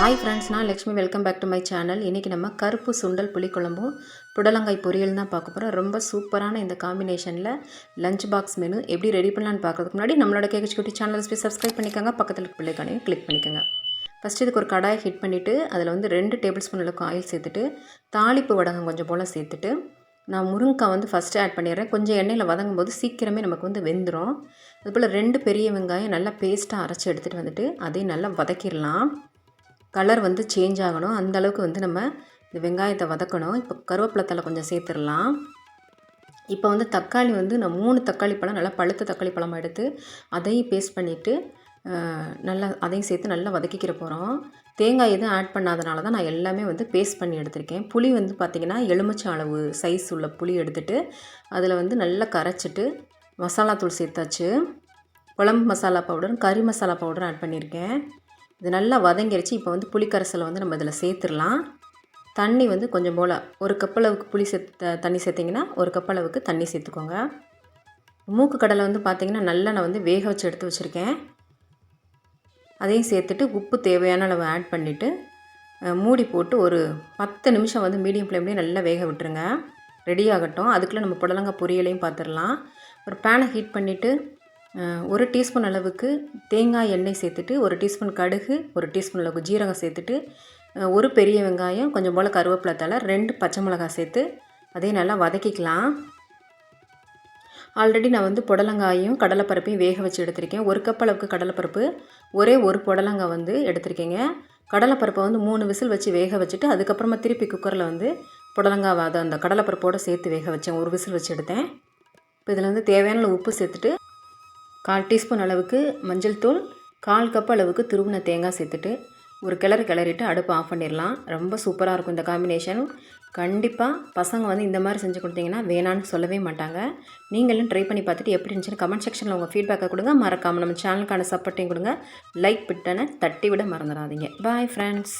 Hi friends நான் Lakshmi. Welcome back to my channel இன்றைக்கி நம்ம கருப்பு சுண்டல் புளிக்குழம்பும் புடலங்காய் பொரியல் தான் பார்க்க போகிறோம் ரொம்ப சூப்பரான இந்த காம்பினேஷனில் லஞ்ச் பாக்ஸ் மெனு எப்படி ரெடி பண்ணலான்னு பார்க்கறதுக்கு முன்னாடி நம்மளோட கேக்கச் குட்டி சேனல் போய் சப்ஸ்கிரைப் பண்ணிக்கோங்க. பக்கத்தில் இருக்க பிள்ளைக்கானையும் கிளிக் பண்ணிக்கோங்க. ஃபஸ்ட்டு இதுக்கு ஒரு கடாயை ஹிட் பண்ணிவிட்டு அதில் வந்து ரெண்டு டேபிள் ஸ்பூன் அளவுக்கு ஆயில் சேர்த்துட்டு தாளிப்பு வடகம் கொஞ்சம் போல் சேர்த்துட்டு நான் முருங்கைக்காய் வந்து ஃபஸ்ட்டு ஆட் பண்ணிடுறேன். கொஞ்சம் எண்ணெயில் வதங்கும் போது சீக்கிரமே நமக்கு வந்து வெந்துடும் அதுபோல் ரெண்டு பெரிய வெங்காயம் நல்லா பேஸ்ட்டாக அரைச்சி எடுத்துகிட்டு வந்துட்டு அதையும் நல்லா வதக்கிடலாம். கலர் வந்து சேஞ்ச் ஆகணும். அந்த அளவுக்கு வந்து நம்ம இந்த வெங்காயத்தை வதக்கணும். இப்போ கருவேப்பிலத்தில் கொஞ்சம் சேர்த்துடலாம். இப்போ வந்து தக்காளி வந்து நான் மூணு தக்காளி பழம் நல்லா பழுத்த தக்காளி பழம் எடுத்து அதையும் பேஸ்ட் பண்ணிவிட்டு நல்லா அதையும் சேர்த்து நல்லா வதக்கிக்கிற போகிறோம் தேங்காய் எதுவும் ஆட் பண்ணாதனால தான் நான் எல்லாமே வந்து பேஸ்ட் பண்ணி எடுத்திருக்கேன். புளி வந்து பார்த்திங்கன்னா எலுமிச்சை அளவு சைஸ் உள்ள புளி எடுத்துகிட்டு அதில் வந்து நல்லா கரைச்சிட்டு மசாலா தூள் சேர்த்தாச்சு. குழம்பு மசாலா பவுடரும் கறி மசாலா பவுடரும் ஆட் பண்ணியிருக்கேன். இது நல்லா வதங்கிருச்சு. இப்போ வந்து புளிக்கரைசலை வந்து நம்ம இதில் சேர்த்துடலாம். தண்ணி வந்து கொஞ்சம் போல் ஒரு கப்பளவுக்கு புளி சேர்த்த தண்ணி சேர்த்திங்கன்னா ஒரு கப்பளவுக்கு தண்ணி சேர்த்துக்கோங்க. மூக்கு கடலை வந்து பார்த்திங்கன்னா நல்லா நான் வந்து வேக வச்சு எடுத்து வச்சுருக்கேன். அதையும் சேர்த்துட்டு உப்பு தேவையான அளவு ஆட் பண்ணிவிட்டு மூடி போட்டு ஒரு பத்து நிமிஷம் வந்து மீடியம் ஃப்ளேம்லேயே நல்லா வேக விட்டுருங்க. ரெடி ஆகட்டும். அதுக்குள்ளே நம்ம புடலங்காய் பொரியலையும் பார்த்துடலாம் ஒரு பேனை ஹீட் பண்ணிவிட்டு ஒரு டீஸ்பூன் அளவுக்கு தேங்காய் எண்ணெய் சேர்த்துட்டு ஒரு டீஸ்பூன் கடுகு ஒரு டீஸ்பூன் அளவுக்கு ஜீரகம் சேர்த்துட்டு ஒரு பெரிய வெங்காயம் கொஞ்சம் போல் கருவேப்பிலை தலை ரெண்டு பச்சை மிளகாய் சேர்த்து அதையும் நல்லா வதக்கிக்கலாம். ஆல்ரெடி நான் வந்து புடலங்காயும் கடலைப்பருப்பையும் வேக வச்சு எடுத்திருக்கேன். ஒரு கப் அளவுக்கு கடலைப்பருப்பு ஒரே ஒரு புடலங்காய் வந்து எடுத்திருக்கேங்க. கடலைப்பருப்பை வந்து மூணு விசில் வச்சு வேக வச்சுட்டு அதுக்கப்புறமா திருப்பி குக்கரில் வந்து புடலங்காய் அதை அந்த கடலைப்பருப்போடு சேர்த்து வேக வச்சேன். ஒரு விசில் வச்சு எடுத்தேன். இப்போ இதில் வந்து தேவையான உப்பு சேர்த்துட்டு கால் டீஸ்பூன் அளவுக்கு மஞ்சள் தூள் கால் கப் அளவுக்கு துருவின தேங்காய் சேர்த்துட்டு ஒரு கிளறு கிளறிட்டு அடுப்பு ஆஃப் பண்ணிடலாம். ரொம்ப சூப்பராக இருக்கும் இந்த காம்பினேஷன் கண்டிப்பாக பசங்க வந்து இந்த மாதிரி செஞ்சு கொடுத்தீங்கன்னா வேணான்னு சொல்லவே மாட்டாங்க. நீங்களும் ட்ரை பண்ணி பார்த்துட்டு எப்படி இருந்துச்சுன்னு கமெண்ட் செக்ஷனில் உங்கள் ஃபீட்பேக்கை கொடுங்க. மறக்காமல் நம்ம சேனலுக்கான சப்போர்ட்டையும் கொடுங்க. லைக் பட்டனை தட்டி விட மறந்துடாதீங்க. Bye friends